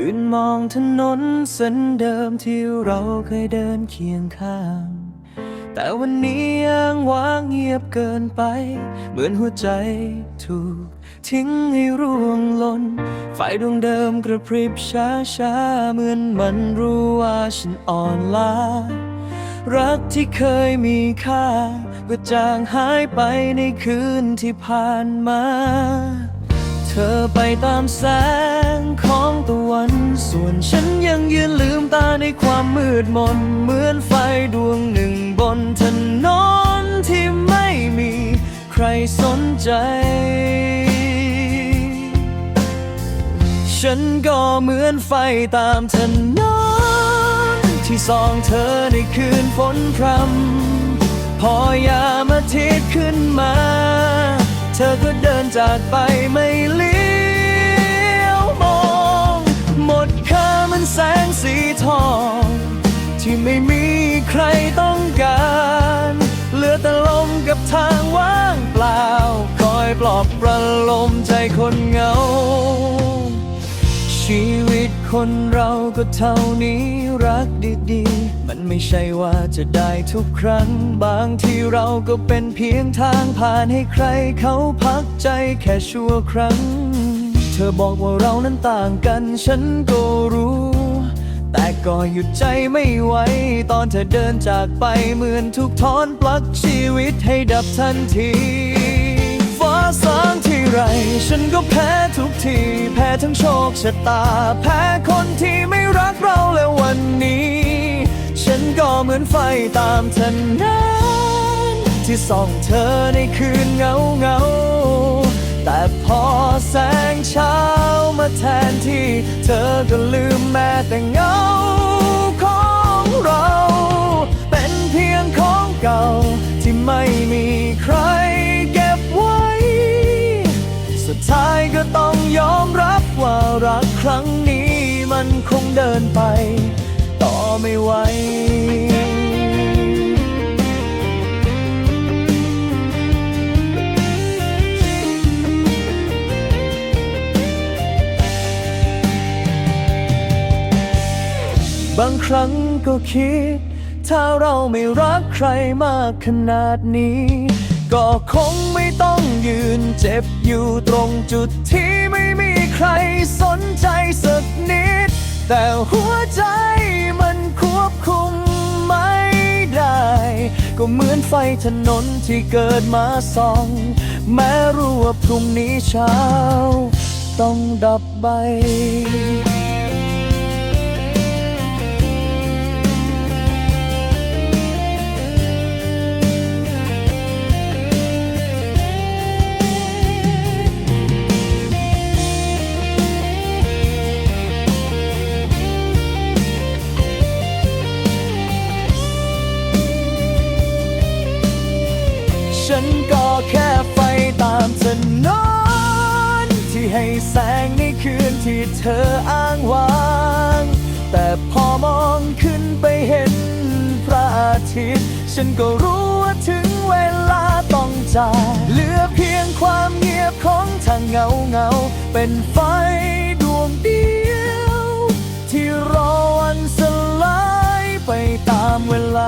ยืนมองถนนเส้นเดิมที่เราเคยเดินเคียงข้าง แต่วันนี้ยังว่างเงียบเกินไป เหมือนหัวใจถูก ทิ้งให้ร่วงหล่นไฟดวงเดิมกระพริบช้าช้าเหมือนมันรู้ว่าฉันอ่อนล้า รักที่เคยมีค่า ก็จางหายไปในคืนที่ผ่านมา เธอไปตามแสง ฉันยังยืนลืมตาในความมืดมน เหมือนไฟดวงหนึ่งบนถนนที่ไม่มีใครสนใจ ฉันก็เหมือนไฟตามถนนที่ส่องเธอในคืนฝนพรำพอยามอาทิตย์ขึ้นมา เธอก็เดินจากไปไม่เลี้ อง ที่ไม่มีใครต้องการ เหลือแต่ลมกับทางว่างเปล่า คอยปลอบประโลมใจคนเหงา ชีวิตคนเราก็เท่านี้รักดีๆ มันไม่ใช่ว่าจะได้ทุกครั้ง บางทีเราก็เป็นเพียงทางผ่านให้ใครเขาพักใจแค่ชั่วครั้ง เธอบอกว่าเรานั้นต่างกันฉันก็รู้ แต่ก็หยุดใจไม่ไหว ตอนเธอเดินจากไปเหมือนทุกทอนปลั๊กชีวิตให้ดับทันทีฟ้าสางที่ไร ฉันก็แพ้ทุกที แพ้ทั้งโชคชะตา แพ้คนที่ไม่รักเราและวันนี้ ฉันก็เหมือนไฟตามเธอนั้นที่ส่องเธอในคืนเงาเงาแต่พอแสงเช้ามาแทนที่ เธอก็ลืมแม้แต่เง ท้ายก็ต้องยอมรับว่ารักครั้งนี้มันคงเดินไป ต่อไม่ไหวบางครั้งก็คิด ถ้าเราไม่รักใครมากขนาดนี้ ก็คงไม่ต้องยืนเจ็บอยู่ตรงจุดที่ไม่มีใครสนใจสักนิด แต่หัวใจมันควบคุมไม่ได้ ก็เหมือนไฟถนนที่เกิดมาส่อง แม้รู้ว่าพรุ่งนี้เช้า ต้องดับใบ แสงในคืนที่เธออ้างว้าง แต่พอมองขึ้นไปเห็นพระอาทิตย์ ฉันก็รู้ว่าถึงเวลาต้องจากเหลือเพียงความเงียบของทางเงาเงา เป็นไฟดวงเดียว ที่รอวันสลายไปตามเวลา